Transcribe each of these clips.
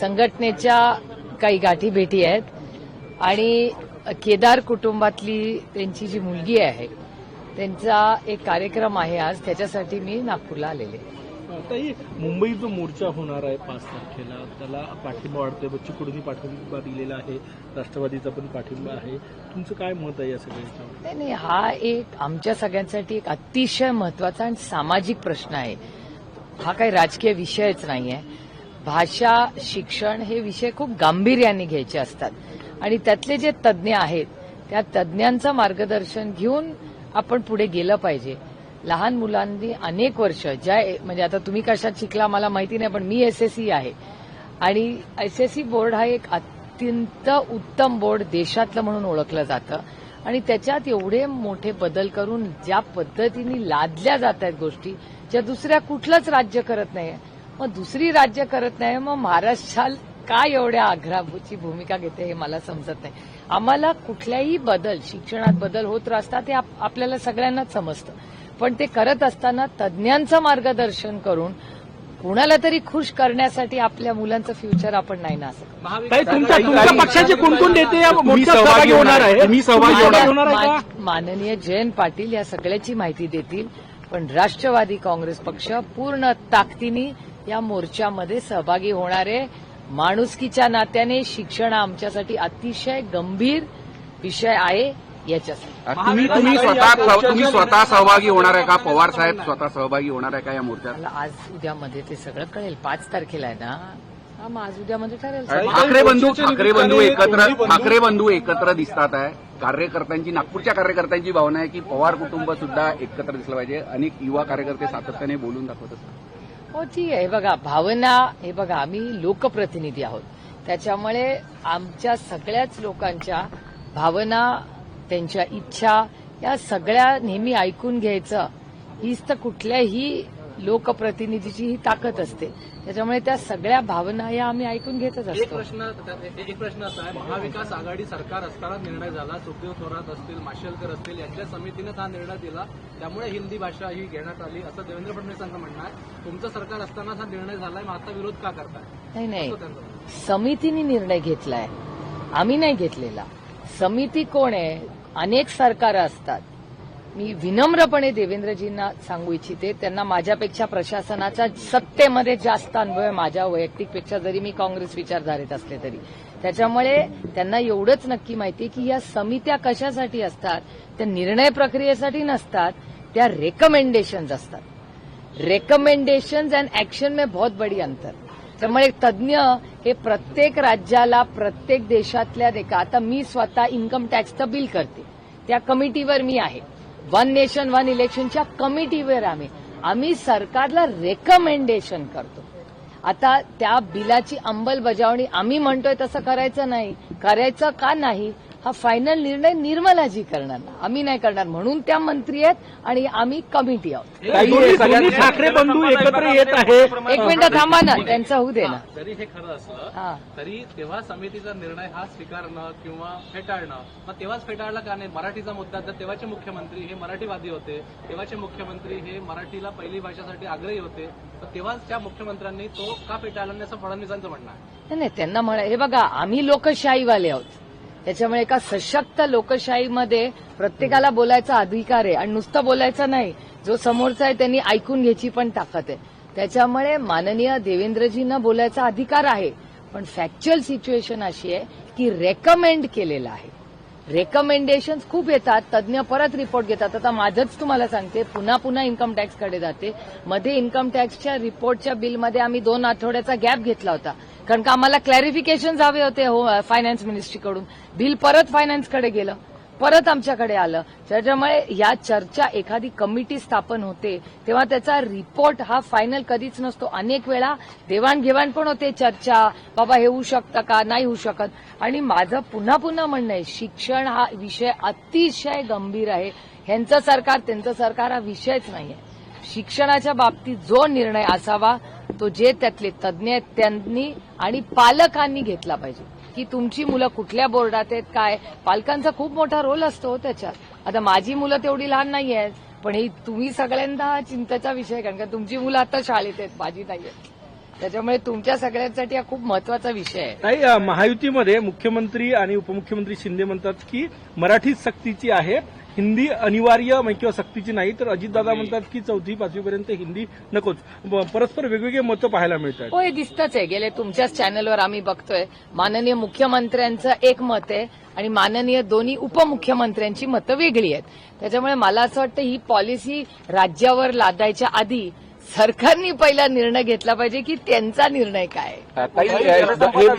संघटनेच्या काही गाठी भेटी आहेत आणि केदार कुटुंबातली त्यांची जी मुलगी आहे त्यांचा एक कार्यक्रम आहे आज त्याच्यासाठी मी नागपूरला आलेले. ताई मुंबईत जो मोर्चा होणार आहे पाच तारखेला त्याला पाठिंबा वाढतोय बच्चू कडूंनी पाठिंबा दिलेला आहे राष्ट्रवादीचा पण पाठिंबा आहे. तुमचं काय मत आहे या सगळ्याच्यावर? नाही नाही हा एक आमच्या सगळ्यांसाठी एक अतिशय महत्त्वाचा आणि सामाजिक प्रश्न आहे. हा काही राजकीय विषयच नाही आहे भाषा शिक्षण हे विषय खूप गांभीर्याने घ्यायचे असतात. आणि त्यातले जे तज्ज्ञ आहेत त्या तज्ज्ञांचं मार्गदर्शन घेऊन आपण पुढे गेलं पाहिजे. लहान मुलांनी अनेक वर्ष ज्या म्हणजे आता तुम्ही कशात शिकला मला माहिती नाही पण मी एसएससी आहे. आणि एसएससी बोर्ड हा एक अत्यंत उत्तम बोर्ड देशातलं म्हणून ओळखलं जातं. आणि त्याच्यात एवढे मोठे बदल करून ज्या पद्धतीने लादल्या जात आहेत गोष्टी ज्या दुसऱ्या कुठलंच राज्य करत नाही मग दुसरी राज्य करत नाही मग महाराष्ट्राल काय एवढ्या आग्रहाची भूमिका घेते हे मला समजत नाही. आम्हाला कुठल्याही बदल शिक्षणात बदल होत असतात हे आप- आपल्याला सगळ्यांनाच समजतं. पण ते करत असताना तज्ज्ञांचं मार्गदर्शन करून कुणाला तरी खुश करण्यासाठी आपल्या मुलांचं फ्युचर आपण नाही ना असं पक्षाचे नेते माननीय जयंत पाटील या सगळ्याची माहिती देतील. पण राष्ट्रवादी काँग्रेस पक्ष पूर्ण ताकदीने या मोर्चामध्ये सहभागी होणार आहे माणुसकीच्या नात्याने शिक्षण आमच्यासाठी अतिशय गंभीर विषय आहे याच्यासाठी. तुम्ही तुम्ही स्वतः तुम्ही स्वतः सहभागी होणार आहे का? पवार साहेब स्वतः सहभागी होणार आहे का या मोर्चात? मला आज उद्यामध्ये ते सगळं कळेल. पाच तारखेला आहे ना? हा मग आज उद्यामध्ये ठरेल. ठाकरे बंधू ठाकरे बंधू एकत्र ठाकरे बंधू एकत्र दिसतात आहे. कार्यकर्त्यांची नागपूरच्या कार्यकर्त्यांची भावना आहे की पवार कुटुंब सुद्धा एकत्र दिसलं पाहिजे. अनेक युवा कार्यकर्ते सातत्याने बोलून दाखवत असतात. हो ठीक आहे. हे बघा भावना हे बघा आम्ही लोकप्रतिनिधी आहोत. त्याच्यामुळे आमच्या सगळ्याच लोकांच्या भावना त्यांच्या इच्छा या सगळ्या नेहमी ऐकून घ्यायचं. हीच तर कुठल्याही लोकप्रतिनिधीची ही ताकद असते. त्याच्यामुळे त्या सगळ्या भावना या आम्ही ऐकून घेतच एक असतो. प्रश्न एक प्रश्न असा आहे महाविकास आघाडी सरकार असताना निर्णय झाला सुखदेव थोरात असतील माशेलकर असतील यांच्या समितीनेच हा निर्णय दिला. त्यामुळे हिंदी भाषा ही घेण्यात आली असं देवेंद्र फडणवीसांचं म्हणणं आहे. तुमचं सरकार असतानाच हा निर्णय झालाय मग आता विरोध का करताय? नाही नाही. समितीने निर्णय घेतलाय. आम्ही नाही घेतलेला. समिती कोण आहे? अनेक सरकार असतात. मी विनम्रपणे देवेंद्रजींना सांगू इच्छिते त्यांना माझ्यापेक्षा प्रशासनाचा सत्तेमध्ये जास्त अनुभव आहे माझ्या वैयक्तिकपेक्षा जरी मी काँग्रेस विचारधारेत असले तरी. त्याच्यामुळे त्यांना एवढंच नक्की माहिती की या समित्या कशासाठी असतात त्या निर्णय प्रक्रियेसाठी नसतात त्या रेकमेंडेशन्स असतात. रेकमेंडेशन्स अँड ऍक्शन मे बहुत बडी अंतर. त्यामुळे तज्ज्ञ हे प्रत्येक राज्याला प्रत्येक देशातल्या देखा आता मी स्वतः इन्कम टॅक्सचं बिल करते. त्या कमिटीवर मी आहे. वन नेशन वन इलेक्शनच्या कमिटीवर आम्ही. आम्ही सरकारला रेकमेंडेशन करतो. आता त्या बिलाची अंमलबजावणी आम्ही म्हणतोय तसं करायचं नाही. करायचं का नाही? हा फायनल निर्णय निर्मलाजी करणार ना. आम्ही नाही करणार म्हणून त्या मंत्री आहेत आणि आम्ही कमिटी आहोत. ठाकरे बंधू एकत्र येत आहे. एक मिनिट थांबा ना त्यांचं होऊ दे ना. जरी हे खरं असलं तरी तेव्हा समितीचा निर्णय हा स्वीकारणं किंवा फेटाळणं मग तेव्हाच फेटाळला का नाही? मराठीचा मुद्दा तर तेव्हाचे मुख्यमंत्री हे मराठीवादी होते तेव्हाचे मुख्यमंत्री हे मराठीला पहिली भाषेसाठी आग्रही होते तर तेव्हाच त्या मुख्यमंत्र्यांनी तो का फेटाळला नाही असं फडणवीसांचं म्हणणं आहे. नाही त्यांना म्हणा हे बघा आम्ही लोकशाहीवाले आहोत. त्याच्यामुळे एका सशक्त लोकशाहीमध्ये प्रत्येकाला बोलायचा अधिकार आहे. आणि नुसतं बोलायचं नाही जो समोरचा आहे त्यांनी ऐकून घ्यायची पण ताकद आहे. त्याच्यामुळे माननीय देवेंद्रजींना बोलायचा अधिकार आहे. पण फॅक्च्युअल सिच्युएशन अशी आहे की रेकमेंड केलेलं आहे. रेकमेंडेशन खूप येतात. तज्ज्ञ परत रिपोर्ट घेतात. आता माझंच तुम्हाला सांगते. पुन्हा पुन्हा इन्कम टॅक्सकडे जाते. मध्ये इन्कम टॅक्सच्या रिपोर्टच्या बिलमध्ये आम्ही दोन आठवड्याचा गॅप घेतला होता. कारण का आम्हाला क्लॅरिफिकेशन हवे होते हो फायनान्स मिनिस्ट्रीकडून बिल परत फायनान्सकडे गेलं. परत आमच्याकडे आलं. त्याच्यामुळे या चर्चा एखादी कमिटी स्थापन होते तेव्हा त्याचा रिपोर्ट हा फायनल कधीच नसतो. अनेक वेळा देवाणघेवाण पण होते चर्चा बाबा हे होऊ शकतं का? नाही होऊ शकत. आणि माझं पुन्हा पुन्हा म्हणणं आहे शिक्षण हा विषय अतिशय गंभीर आहे. ह्यांचं सरकार त्यांचं सरकार हा विषयच नाही आहे शिक्षणाच्या बाबतीत जो निर्णय असावा तो जे त्यातले तज्ज्ञ आहेत त्यांनी आणि पालकांनी घेतला पाहिजे. की तुमची मुलं कुठल्या बोर्डात आहेत काय? पालकांचा खूप मोठा रोल असतो हो त्याच्यात. आता माझी मुलं तेवढी लहान नाही आहेत पण ही तुम्ही सगळ्यांदा चिंतेचा विषय आहे कारण का तुमची मुलं आता शाळेत आहेत माझी नाही आहेत. त्याच्यामुळे तुमच्या सगळ्यांसाठी हा खूप महत्त्वाचा विषय आहे. नाही महायुतीमध्ये मुख्यमंत्री आणि उपमुख्यमंत्री शिंदे म्हणतात की मराठी सक्तीची आहे. हिंदी अनिवार्य किंवा सक्तीची नाही तर अजितदादा म्हणतात की चौथी पाचवीपर्यंत हिंदी नकोच. परस्पर वेगवेगळे मतं पाहायला मिळतात. हो हे दिसतच आहे. गेले तुमच्याच चॅनलवर आम्ही बघतोय. माननीय मुख्यमंत्र्यांचं एक मत आहे आणि माननीय दोन्ही उपमुख्यमंत्र्यांची मतं वेगळी आहेत. त्याच्यामुळे मला असं वाटतं ही पॉलिसी राज्यावर लादायच्या आधी सरकारने पहिला निर्णय घेतला पाहिजे की त्यांचा निर्णय काय?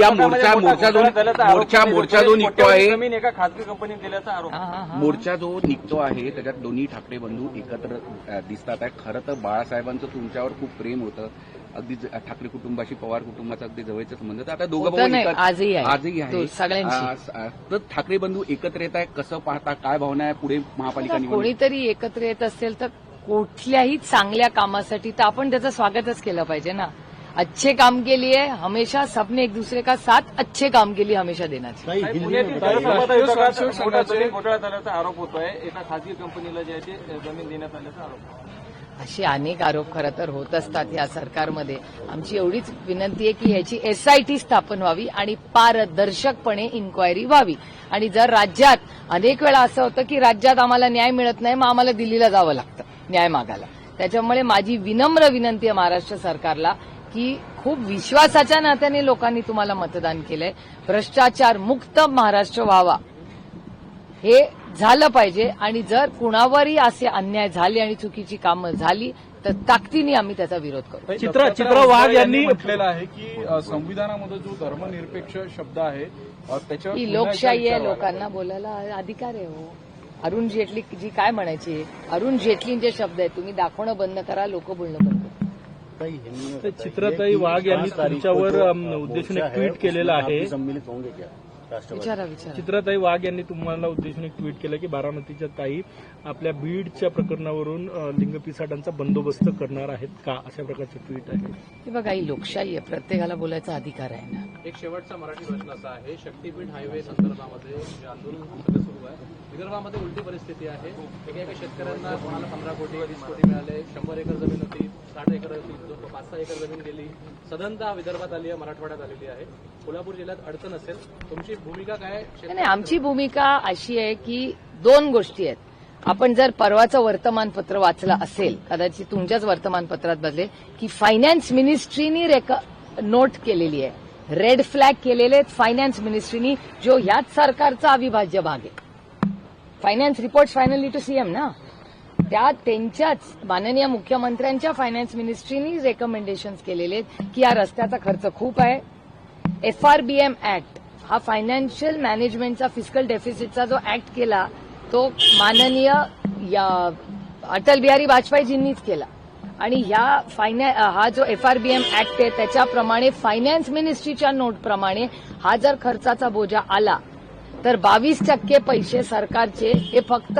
या मोर्चा मोर्चा जो मोर्चा मोर्चा जो निघतो आहे एका खासगी कंपनीत दिल्याचा आरोप. मोर्चा जो निघतो आहे त्याच्यात दोन्ही ठाकरे बंधू एकत्र दिसतात आहे खरं तर बाळासाहेबांचं तुमच्यावर खूप प्रेम होतं. अगदी ठाकरे कुटुंबाशी पवार कुटुंबाचा अगदी जवळचा संबंध होता. आता दोघं आजही. आजही आहे. तर ठाकरे बंधू एकत्र येत आहे कसं पाहता काय भावना आहे पुढे महापालिका कोणीतरी एकत्र येत असेल तर कुठल्याही चांगल्या कामासाठी तर आपण त्याचं स्वागतच केलं पाहिजे ना. अच्छे काम के लिए हमेशा सबने एक दूसरे का साथ अच्छे काम के लिए हमेशा देना चाहिए घोटाळा झाल्याचा आरोप होतोय. एका खासगी कंपनीला जे आहे ते जमीन देण्यात आल्याचा आरोप. असे अनेक आरोप खरं तर होत असतात या सरकारमध्ये. आमची एवढीच विनंती आहे की ह्याची एसआयटी स्थापन व्हावी आणि पारदर्शकपणे इन्क्वायरी व्हावी. आणि जर राज्यात अनेक वेळा असं होतं की राज्यात आम्हाला न्याय मिळत नाही मग आम्हाला दिल्लीला जावं लागतं. न्याय मागायला. त्याच्यामुळे माझी विनम्र विनंती आहे महाराष्ट्र सरकारला की खूप विश्वासाच्या नात्याने लोकांनी तुम्हाला मतदान केलंय. भ्रष्टाचार मुक्त महाराष्ट्र व्हावा. हे झालं पाहिजे आणि जर कुणावरही असे अन्याय झाले आणि चुकीची कामं झाली तर ताकदीने आम्ही त्याचा विरोध करू. चित्रा चित्रा वाघ यांनी म्हटलेलं आहे की संविधानामध्ये जो धर्मनिरपेक्ष शब्द आहे त्याच्यावर ही लोकशाही आहे. लोकांना बोलायला अधिकार आहे हो. अरुण जेटली जी काय म्हणायची? अरुण जेटलींचे शब्द आहेत. तुम्ही दाखवणं बंद करा लोक बोलणं बंद चित्राताई वाघ यांनी तुमच्यावर अम, उद्देशून एक ट्विट केलेलं आहे. विचारा विचारा. चित्राताई वाघ यांनी तुम्हाला उद्देशून एक ट्विट केलं की बारामतीच्या ताई आपल्या बीडच्या प्रकरणावरून लिंगपिसाटांचा बंदोबस्त करणार आहेत का? अशा प्रकारचं ट्विट आहे. हे बघा ही लोकशाही आहे. प्रत्येकाला बोलायचा अधिकार आहे ना. एक शेवटचा मराठी प्रश्न असा आहे. शक्तीपीठ हायवे संदर्भामध्ये जे आंदोलन सगळं सुरू आहे. विदर्भामध्ये उलटी परिस्थिती आहे. एका शेतकऱ्यांना कोणाला पंधरा कोटी वीस कोटी मिळाले? शंभर एकर जमीन होती साठ एकर होती पाच सहा एकर जमीन गेली. सदनता विदर्भात आली आहे मराठवाड्यात आलेली आहे. कोल्हापूर जिल्ह्यात अडचण असेल तुमची भूमिका काय नाही, आमची भूमिका अशी आहे की दोन गोष्टी आहेत. आपण जर परवाचं वर्तमानपत्र वाचलं असेल कदाचित तुमच्याच वर्तमानपत्रात बदले की फायनान्स मिनिस्ट्रीनी रेक नोट केलेली आहे. रेड फ्लॅग केलेले फायनान्स मिनिस्ट्रीनी जो ह्याच सरकारचा अविभाज्य भाग आहे. Finance report finally to CM ना? त्या त्यांच्याच माननीय मुख्यमंत्र्यांच्या फायनान्स मिनिस्ट्रीनी रेकमेंडेशन केलेले आहेत की या रस्त्याचा खर्च खूप आहे. एफआरबीएम ऍक्ट हा फायनान्शियल मॅनेजमेंटचा फिजिकल डेफिसिटचा जो ऍक्ट केला तो माननीय या अटल बिहारी वाजपेयीजींनीच केला. आणि ह्या फायना हा जो एफआरबीएम ऍक्ट आहे त्याच्याप्रमाणे फायनान्स मिनिस्ट्रीच्या नोटप्रमाणे हा जर खर्चाचा बोजा आला तर बावीस टक्के पैसे सरकारचे हे फक्त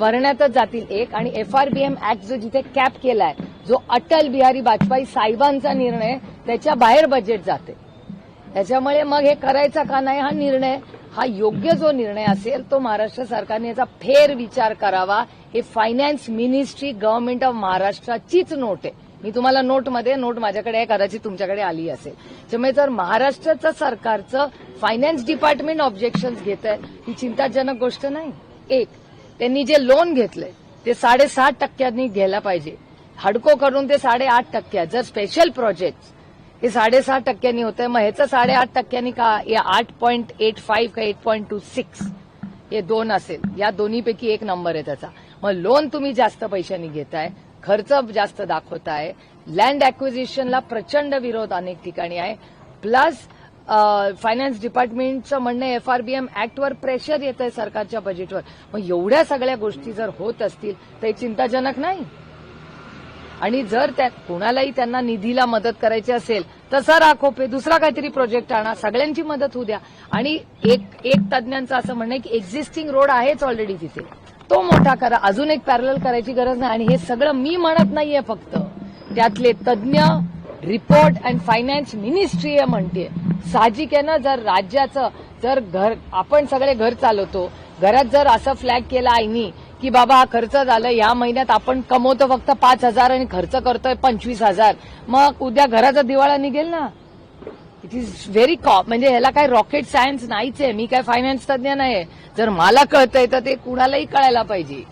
भरण्यातच जातील एक. आणि एफआरबीएम ऍक्ट जो जिथे कॅप केलाय जो अटल बिहारी वाजपेयी साहेबांचा निर्णय त्याच्या बाहेर बजेट जाते. त्याच्यामुळे मग हे करायचा का नाही हा निर्णय? हा योग्य जो निर्णय असेल तो महाराष्ट्र सरकारने याचा फेर विचार करावा. हे फायनान्स मिनिस्ट्री गव्हर्नमेंट ऑफ महाराष्ट्राचीच नोट आहे. मी तुम्हाला नोटमध्ये नोट माझ्याकडे आहे कदाचित तुमच्याकडे आली असेल. त्यामुळे जर महाराष्ट्राचं सरकारचं फायनान्स डिपार्टमेंट ऑब्जेक्शन घेत आहे ही चिंताजनक गोष्ट नाही. एक त्यांनी जे लोन घेतलंय ते साडेसात टक्क्यांनी घ्यायला पाहिजे. हडको करून ते साडेआठ टक्क्या जर स्पेशल प्रोजेक्ट हे साडेसहा टक्क्यांनी होतंय. मग ह्याचं साडेआठ टक्क्यांनी का या आठ पॉईंट एट फाईव्ह का एट पॉईंट टू सिक्स हे दोन असेल? या दोन्हीपैकी एक नंबर आहे त्याचा. मग लोन तुम्ही जास्त पैशांनी घेताय खर्च जास्त दाखवताय लँड अॅक्विजिशनला प्रचंड विरोध अनेक ठिकाणी आहे. प्लस फायनान्स डिपार्टमेंटचं म्हणणं एफआरबीएम ऍक्टवर प्रेशर येत आहे सरकारच्या बजेटवर मग एवढ्या सगळ्या गोष्टी जर होत असतील तर चिंताजनक नाही? आणि जर त्या कोणालाही त्यांना निधीला मदत करायची असेल तसा राखोपे दुसरा काहीतरी प्रोजेक्ट आणा. सगळ्यांची मदत होऊ द्या. आणि एक एक तज्ज्ञांचं असं म्हणणं आहे की एक्झिस्टिंग रोड आहेच ऑलरेडी तिथे. तो मोठा करा. अजून एक पॅरल करायची गरज नाही. आणि हे सगळं मी म्हणत नाहीये फक्त. त्यातले तज्ज्ञ रिपोर्ट अँड फायनान्स मिनिस्ट्री म्हणते. साहजिक आहे ना? जर राज्याचं जर घर आपण सगळे घर चालवतो. घरात जर असं फ्लॅग केला आईनी की बाबा हा खर्च झाला या महिन्यात आपण कमवतो फक्त पाच हजार आणि खर्च करतोय पंचवीस हजार. मग उद्या घराचा दिवाळा निघेल ना? इट इज व्हेरी कॉ म्हणजे ह्याला काय रॉकेट सायन्स नाहीच आहे. मी काय फायनान्स तज्ज्ञ नाही जर मला कळतंय तर ते कुणालाही कळायला पाहिजे.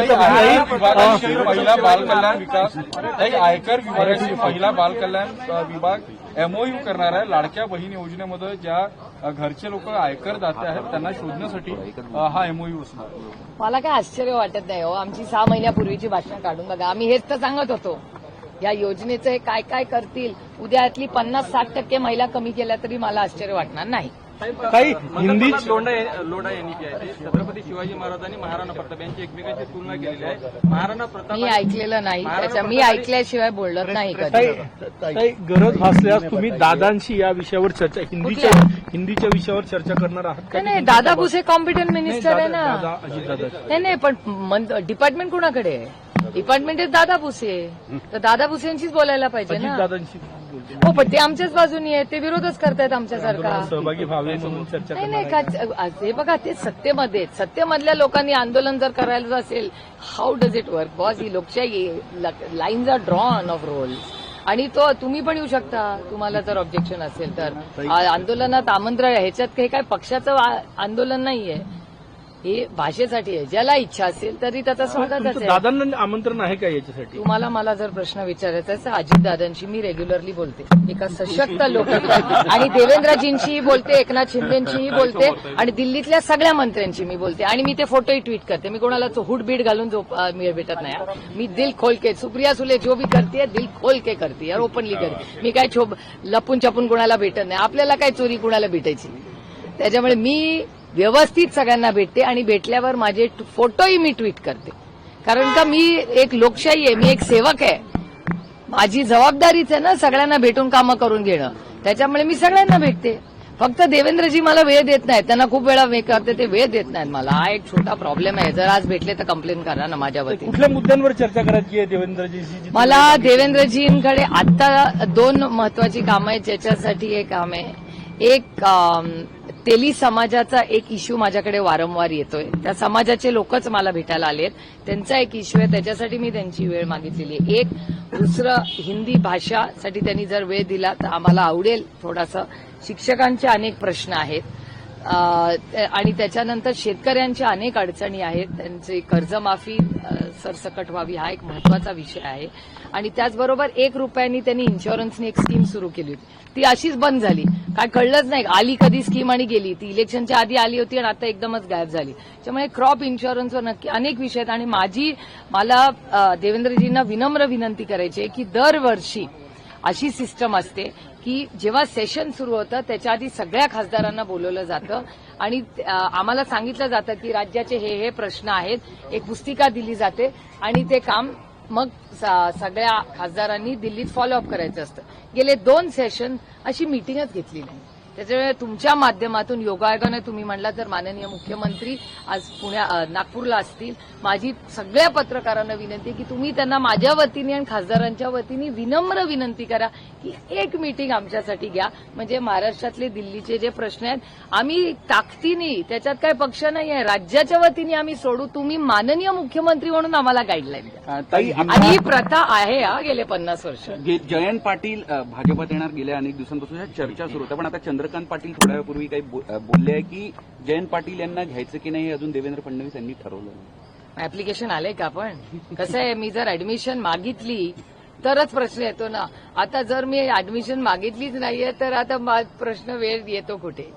विभागाची महिला बालकल्याण विकास आयकर विभागाची महिला बालकल्याण अ, विभाग एमओयू करणार आहे लाडक्या बहीण योजनेमध्ये ज्या घरचे लोक आयकर दाते आहेत त्यांना शोधण्यासाठी हा एमओयू असणार. मला काय आश्चर्य वाटत नाही हो. आमची सहा महिन्यापूर्वीची भाषण काढून बघा. आम्ही हेच तर सांगत होतो. या योजनेचं हे काय काय करतील? उद्या यातली पन्नास साठ टक्के महिला कमी केल्या तरी मला आश्चर्य वाटणार नाही. काही हिंदी हिंदी लोंढा लोढा यांनी जी आहे. ती छत्रपती शिवाजी महाराज आणि महाराणा प्रताप यांची एकमेकांची तुलना केलेली आहे. महाराणा प्रताप मी ऐकलेलं नाही त्याच्या मी ऐकल्याशिवाय बोलत नाही कधी. काही गरज भासल्यास तुम्ही दादांशी या विषयावर चर्चा हिंदीच्या हिंदीच्या विषयावर चर्चा करणार आहात का? नाही, नाही दादा भुसे कॉम्पिटंट मिनिस्टर आहे ना. दादा अजित दादा नाही नाही पण डिपार्टमेंट कुणाकडे आहे? डिपार्टमेंट दादा भुसे. तर दादा भुसेंशीच बोलायला पाहिजे ना. दादांशी बोलतो हो पण ते आमच्याच बाजूनी आहे. ते विरोधच करतायत आमच्यासारखा. सहभागी व्हावे म्हणून चर्चा नाही नाही. का हे बघा ते सत्तेमध्ये. सत्तेमधल्या लोकांनी आंदोलन जर करायचं असेल how does it work boss ही लोकशाही lines are drawn of role आणि तो तुम्ही पण येऊ शकता. तुम्हाला जर ऑब्जेक्शन असेल तर. आंदोलनात आमंत्रण. ह्याच्यात काही काय पक्षाचं आंदोलन नाहीये. हे भाषेसाठी आहे. ज्याला इच्छा असेल तरी त्याचा स्वागतच तुमचं आहे. दादांना आमंत्रण आहे का याच्यासाठी? तुम्हाला मला जर प्रश्न विचारायचा तर अजित दादांशी मी रेग्युलरली बोलते. एका सशक्त लोक आणि देवेंद्रजींशीही बोलते एकनाथ शिंदेशीही बोलते आणि दिल्लीतल्या सगळ्या मंत्र्यांशी मी बोलते. आणि मी ते फोटोही ट्विट करते. मी कोणाला हुड बीड घालून अं, मी भेटत नाही. मी दिल खोल के सुप्रिया सुले जो भी करते दिल खोल के करते यार ओपनली करते मी काय छोप लपून छपून कोणाला भेटत नाही. आपल्याला काय चोरी कुणाला भेटायची? त्याच्यामुळे मी व्यवस्थित सगळ्यांना भेटते आणि भेटल्यावर माझे फोटोही मी ट्विट करते. कारण का मी एक लोकशाही आहे मी एक सेवक आहे. माझी जबाबदारीच आहे ना सगळ्यांना भेटून कामं करून घेणं. त्याच्यामुळे मी सगळ्यांना भेटते. फक्त देवेंद्रजी मला वेळ देत नाहीत. त्यांना खूप वेळा वेळ करते ते वेळ देत नाहीत मला. हा एक छोटा प्रॉब्लेम आहे. जर आज भेटले तर कंप्लेंट करा ना माझ्या वतीने. कुठल्या मुद्द्यांवर चर्चा करायची आहे देवेंद्रजीशी जी- मला देवेंद्रजींकडे आता दोन महत्वाची कामं आहेत. ज्याच्यासाठी हे काम आहे. एक तेली समाजाचा एक इश्यू माझ्याकडे वारंवार येतोय. त्या समाजाचे लोकच मला भेटायला आलेत. त्यांचा एक इश्यू आहे त्याच्यासाठी मी त्यांची वेळ मागितलेली आहे. एक दुसरं हिंदी भाषासाठी त्यांनी जर वेळ दिला तर आम्हाला आवडेल. थोडासा शिक्षकांचे अनेक प्रश्न आहेत. आणि त्याच्यानंतर शेतकऱ्यांच्या अनेक अडचणी आहेत. त्यांची कर्जमाफी सरसकट व्हावी हा एक महत्त्वाचा विषय आहे. आणि त्याचबरोबर एक रुपयांनी त्यांनी इन्शुरन्सनी एक स्कीम सुरू केली होती. ती अशीच बंद झाली. काय कळलंच नाही. आली कधी स्कीम आणि गेली? ती इलेक्शनच्या आधी आली होती आणि आता एकदमच गायब झाली. त्यामुळे क्रॉप इन्शुरन्सवर नक्की अनेक विषय आहेत. आणि माझी मला देवेंद्रजींना विनम्र विनंती करायची आहे की दरवर्षी अशी सिस्टम असते की जेव्हा सेशन सुरू होतं त्याच्या आधी सगळ्या खासदारांना बोलवलं जातं. आणि आम्हाला सांगितलं जातं की राज्याचे हे हे प्रश्न आहेत एक पुस्तिका दिली जाते आणि ते काम मग स- सगळ्या खासदारांनी दिल्लीत फॉलोअप करायचं असतं. गेले दोन सेशन अशी मिटिंगच घेतली नाही. त्याच्यामुळे तुमच्या माध्यमातून योगायोगाने तुम्ही म्हणला तर माननीय मुख्यमंत्री आज पुण्या नागपूरला असतील माझी सगळ्या पत्रकारांना विनंती की तुम्ही त्यांना माझ्या वतीने आणि खासदारांच्या वतीने विनम्र विनंती करा की एक मीटिंग आमच्यासाठी घ्या. म्हणजे महाराष्ट्रातले दिल्लीचे जे प्रश्न आहेत आम्ही ताकदीने त्याच्यात काय पक्ष नाही आहे राज्याच्या वतीने आम्ही सोडू तुम्ही माननीय मुख्यमंत्री म्हणून आम्हाला गाईडलाईन द्या. आणि ही प्रथा आहे हा गेले पन्नास वर्ष. जयंत पाटील भाजपात येणार गेल्या अनेक दिवसांपासून चर्चा सुरू होत्या पण आता चंद्रकांत पाटील थोड्या वेळापूर्वी काही बोलले आहे की जयंत पाटील यांना घ्यायचं की नाही अजून देवेंद्र फडणवीस यांनी ठरवलं ऍप्लिकेशन आलंय का आपण कसं आहे मी जर ऍडमिशन मागितली तरच प्रश्न येतो ना. आता जर मी ऍडमिशन मागितलीच नाहीये तर आता प्रश्न वेळ येतो कुठे?